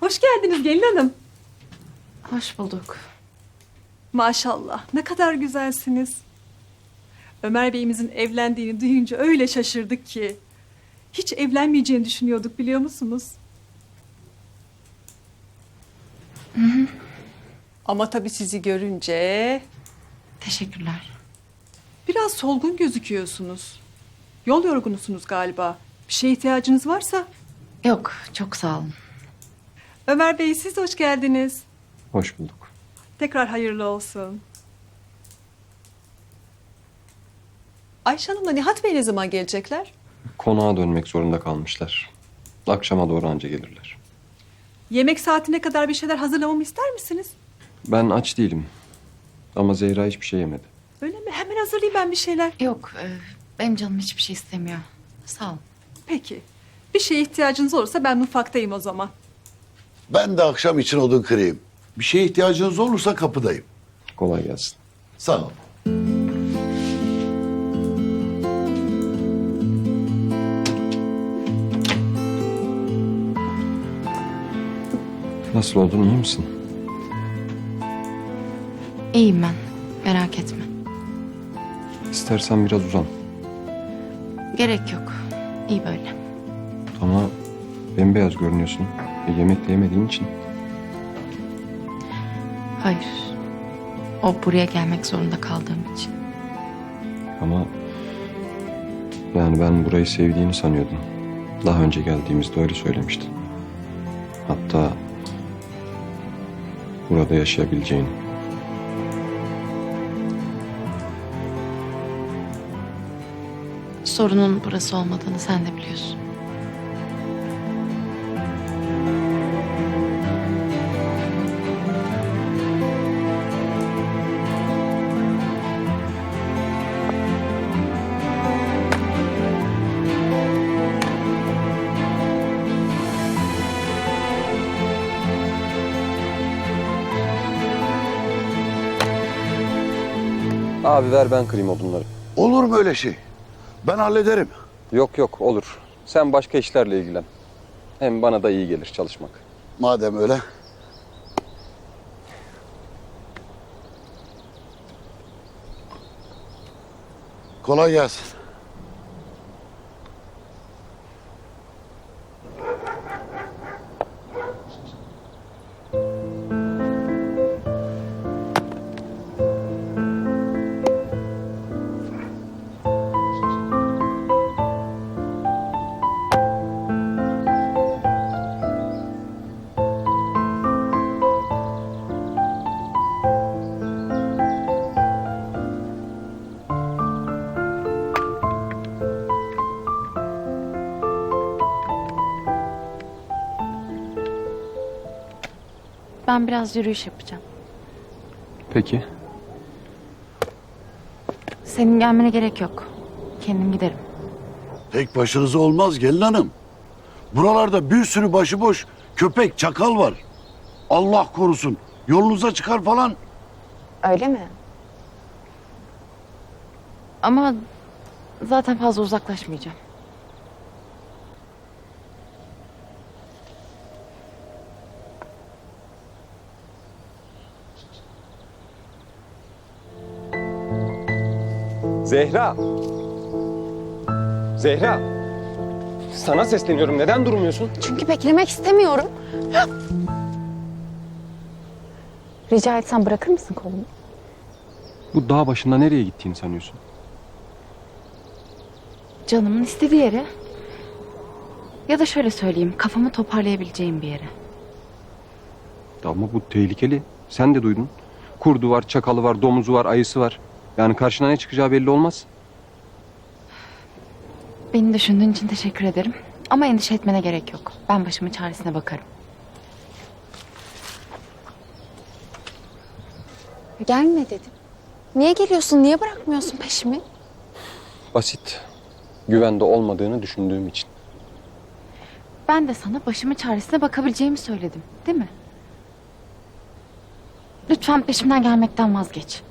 Hoş geldiniz gelin hanım. Hoş bulduk. Maşallah ne kadar güzelsiniz. Ömer Bey'imizin evlendiğini duyunca öyle şaşırdık ki. Hiç evlenmeyeceğini düşünüyorduk biliyor musunuz? Ama tabii sizi görünce Teşekkürler. biraz solgun gözüküyorsunuz. Yol yorgunusunuz galiba. Bir şeye ihtiyacınız varsa. Yok, çok sağ olun. Ömer Bey siz de hoş geldiniz. Hoş bulduk. Tekrar hayırlı olsun. Ayşe Hanım'la Nihat Bey ne zaman gelecekler? Konağa dönmek zorunda kalmışlar. Akşama doğru anca gelirler. Yemek saatine kadar bir şeyler hazırlamamı ister misiniz? Ben aç değilim. Ama Zehra hiçbir şey yemedi. Öyle mi? Hemen hazırlayayım ben bir şeyler. Yok, e, benim canım hiçbir şey istemiyor. Sağ ol. Peki. Bir şeye ihtiyacınız olursa ben mutfaktayım o zaman. Ben de akşam için odun kırayım. Bir şeye ihtiyacınız olursa kapıdayım. Kolay gelsin. Sağ ol. Nasıl oldun iyi misin? İyiyim ben, merak etme. İstersen biraz uzan. Gerek yok. İyi böyle. Ama bembeyaz görünüyorsun. E, yemek de yemediğin için. Hayır. O buraya gelmek zorunda kaldığım için. Ama yani ben burayı sevdiğini sanıyordum. Daha önce geldiğimizde öyle söylemiştin. Hatta burada yaşayabileceğini. Sorunun burası olmadığını sen de biliyorsun. Abi ver ben kırayım odunları. Olur mu öyle şey? Ben hallederim. Yok yok olur. Sen başka işlerle ilgilen. Hem bana da iyi gelir çalışmak. Madem öyle. Kolay gelsin. Ben biraz yürüyüş yapacağım. Peki. Senin gelmene gerek yok. Kendim giderim. Tek başınıza olmaz gelin hanım. Buralarda bir sürü başıboş köpek, çakal var. Allah korusun. Yolunuza çıkar falan. Öyle mi? Ama zaten fazla uzaklaşmayacağım. Zehra. Zehra. Sana sesleniyorum. Neden durmuyorsun? Çünkü beklemek istemiyorum. Rica etsem bırakır mısın kolumu? Bu dağ başında nereye gittiğini sanıyorsun? Canımın istediği yere. Ya da şöyle söyleyeyim, kafamı toparlayabileceğim bir yere. Ama bu tehlikeli. Sen de duydun. Kurdu var, çakalı var, domuzu var, ayısı var. Yani karşına ne çıkacağı belli olmaz. Beni düşündüğün için teşekkür ederim. Ama endişe etmene gerek yok. Ben başımın çaresine bakarım. Gelme dedim. Niye geliyorsun? Niye bırakmıyorsun peşimi? Basit. Güvende olmadığını düşündüğüm için. Ben de sana başımın çaresine bakabileceğimi söyledim. Değil mi? Lütfen peşimden gelmekten vazgeç.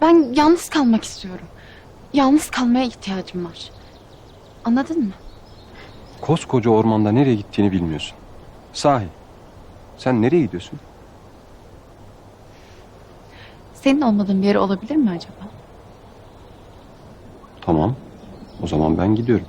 Ben yalnız kalmak istiyorum. Yalnız kalmaya ihtiyacım var. Anladın mı? Koskoca ormanda nereye gittiğini bilmiyorsun. Sahi. Sen nereye gidiyorsun? Senin olmadığın bir yere olabilir mi acaba? Tamam. O zaman ben gidiyorum.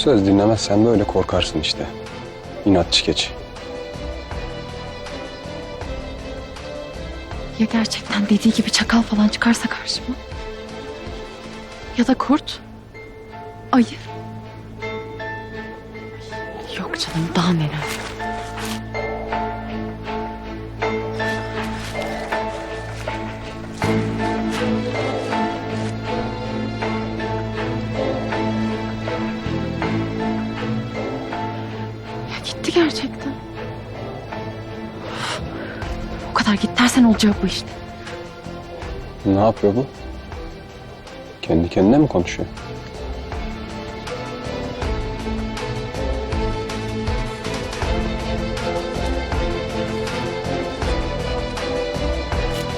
Söz dinlemezsen böyle korkarsın işte. İnatçı keçi. Ya gerçekten dediği gibi çakal falan çıkarsa karşıma? Ya da kurt? Ayı? Yok canım daha neler. Gitti gerçekten. O kadar git dersen olacak bu işte. Ne yapıyor bu? Kendi kendine mi konuşuyor?